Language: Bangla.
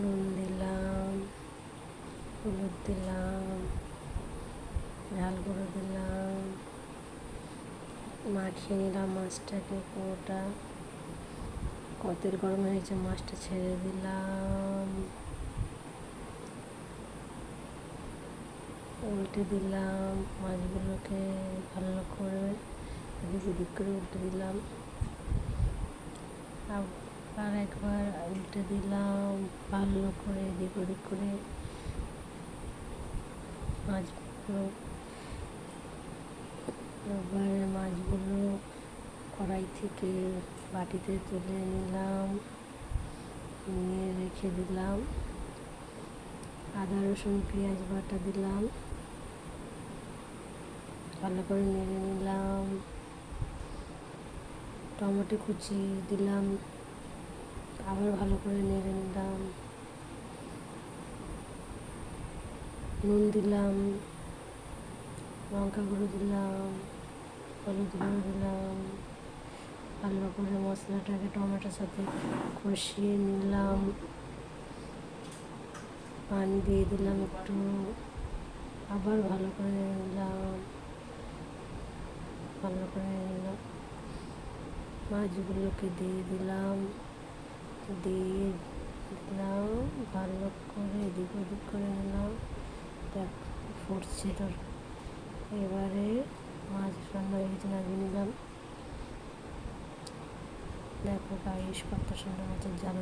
নুন দিলাম, হলুদ দিলাম ঝাল গুঁড়ো দিলাম, মাখিয়ে নিলাম মাছটাকে পুরোটা। কতের গরম হয়েছে মাছটা ছেড়ে দিলাম। উল্টে দিলাম মাছগুলোকে ভালো করে, এদিক করে উল্টে দিলাম। আর একবার উল্টে দিলাম ভালো করে, এদিক ওদিক করে। মাছগুলো এবারে মাছগুলো কড়াই থেকে বাটিতে তুলে নিলাম, নিয়ে রেখে দিলাম। আদা, রসুন, পেঁয়াজ বাটা দিলাম। ভালো করে নেড়ে নিলাম। টমেটো কুচি দিলাম। আবার ভালো করে নেড়ে নিলাম। নুন দিলাম, লঙ্কা গুঁড়ো দিলাম, হলুদ গুঁড়ো দিলাম ভালো করে মশলাটাকে টমেটোর সাথে কষিয়ে নিলাম। পানি দিয়ে দিলাম একটু, আবার ভালো করে নিলাম। ভালো করে নিলাম। মাছগুলোকে দিয়ে দিলাম। দিয়ে দিলাম ভালো করে এদিক ওদিক করে নিলাম দেখ ফুটছিল এবারে মাছ রান্না হয়ে গেছে, নামিয়ে নিলাম। দেখো গাইস কত সুন্দর মতো জাল